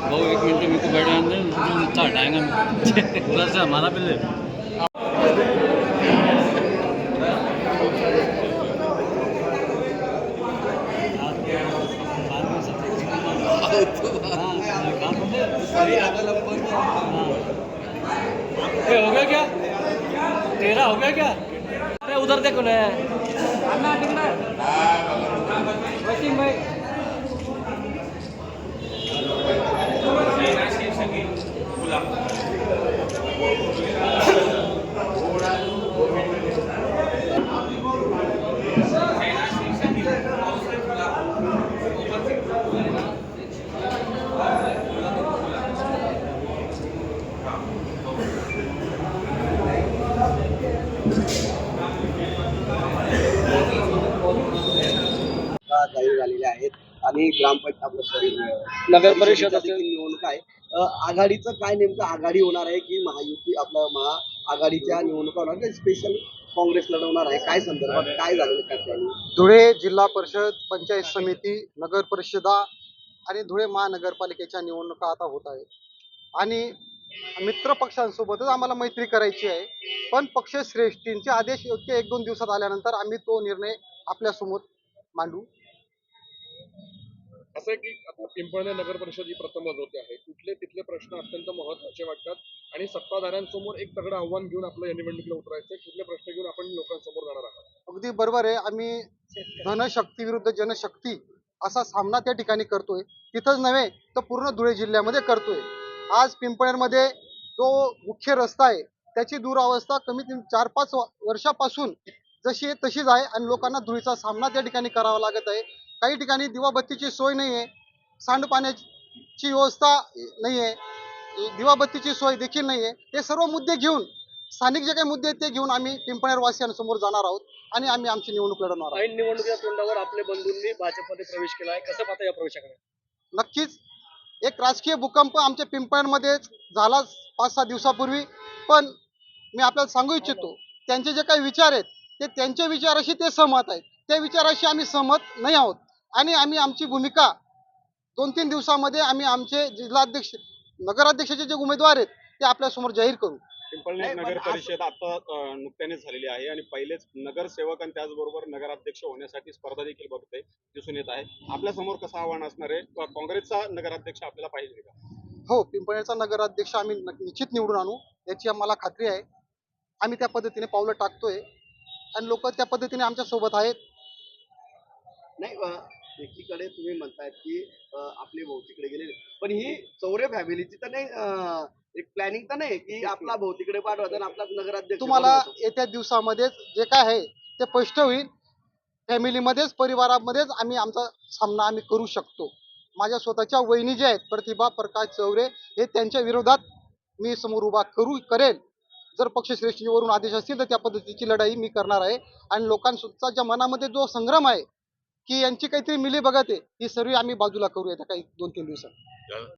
भाऊ एक मिनट मेरे को बैठे आने झट आएगा उधर से हमारा पहले बाद में सब हो गया क्या? अरे उधर देखो ना जाहीर झालेल्या आहेत आणि ग्रामपंचायत आपलं सॉरी नगर परिषद निवडणूक आहे. आघाडीचं काय नेमकं आघाडी होणार आहे की महायुती आपलं महा आघाडीच्या निवडणुका होणार की स्पेशल काँग्रेस लढवणार आहे? काय संदर्भात काय झालेलं काय त्यांनी धुळे जिल्हा परिषद पंचायत समिती नगर परिषदा आणि धुळे महानगरपालिकेच्या निवडणुका आता होत आहेत. आणि मित्र पक्षांसोबतच आम्हाला मैत्री करायची आहे. पण पक्षश्रेष्ठींचे आदेश योग्य एक दोन दिवसात आल्यानंतर आम्ही तो निर्णय आपल्यासमोर मांडू. असं आहे की आता पिंपळणे नगर परिषद ही प्रथमच होते आहे. कुठले तिथले प्रश्न अत्यंत महत्त्वाचे वाटतात आणि सत्ताधाऱ्यांसमोर एक तगडं आव्हान घेऊन आपलं या निवडणुकीला उतरायचं कुठले प्रश्न घेऊन आपण लोकांसमोर जाणार आहात? अगदी बरोबर आहे. आम्ही धनशक्ती विरुद्ध जनशक्ती असा सामना त्या ठिकाणी करतोय. तिथंच नव्हे तर पूर्ण धुळे जिल्ह्यामध्ये करतोय. आज पिंपळनेरमध्ये जो मुख्य रस्ता आहे त्याची दुरावस्था कमीत कमी चार पाच वर्षापासून जशी आहे तशीच आहे आणि लोकांना धुळीचा सामना त्या ठिकाणी करावा लागत आहे. काही ठिकाणी दिवाबत्तीची सोय नाही आहे. सांडपाण्याची व्यवस्था नाही आहे. दिवाबत्तीची सोय देखील नाही आहे. हे सर्व मुद्दे घेऊन स्थानिक जे काही मुद्दे आहेत ते घेऊन आम्ही पिंपळनेर वासियांसमोर जाणार आहोत आणि आम्ही आमची निवडणूक लढवणार आहोत. ऐन निवडणुकीच्या तोंडावर आपल्या बंधूंनी भाजपमध्ये प्रवेश केला आहे. कसं पाहता या प्रवेशाकडे? नक्कीच. एक राजकीय भूकंप आमच्या पिंपळमध्ये झाला पाच सहा दिवसापूर्वी. पण मी आपल्याला सांगू इच्छितो त्यांचे जे काही विचार आहेत ते त्यांच्या विचाराशी ते सहमत आहेत. त्या विचाराशी आम्ही सहमत नाही आहोत. आणि आम्ही आमची भूमिका दोन तीन दिवसामध्ये आम्ही आमचे जिल्हाध्यक्ष नगराध्यक्षाचे जे उमेदवार आहेत ते आपल्यासमोर जाहीर करू. पण नगर परिषद आता नुकत्यानेच झालेली आहे आणि पहिलेच नगरसेवक आणि त्याचबरोबर नगराध्यक्ष होण्यासाठी स्पर्धा देखील बघते दिसून येत आहे. आपल्यासमोर कसं आव्हान असणार आहे? काँग्रेसचा नगराध्यक्ष आपल्याला पाहिजे का? हो पिंपळनेरचा नगराध्यक्ष आम्ही निश्चित निवडून आणू याची आम्हाला खात्री आहे. आम्ही त्या पद्धतीने पावलं टाकतोय. आणि लोक त्या पद्धतीने आमच्यासोबत आहेत. नाही एकीकडे तुम्ही म्हणतायत की आपले भाऊ तिकडे गेलेले. पण ही चौरे फॅमिलीची तर नाही एक प्लॅनिंग तर नाही की आपला भाऊ तिकडे पाठवायचा आणि आपला नगराध्यक्ष तुम्हाला. येत्या दिवसामध्येच जे काय आहे ते स्पष्ट होईल. फॅमिलीमध्येच परिवारामध्येच आम्ही आमचा सामना आम्ही करू शकतो. माझ्या स्वतःच्या वहिनी ज्या आहेत प्रतिभा प्रकाश चौरे हे त्यांच्या विरोधात मी समोर उभा करू करेल. जर पक्षश्रेष्ठीवरून आदेश असतील तर त्या पद्धतीची लढाई मी करणार आहे. आणि लोकांच्या मनामध्ये जो संग्राम आहे की यांची काहीतरी मिली बघत आहे ही सर्व आम्ही बाजूला करू येत्या काही दोन तीन दिवसात.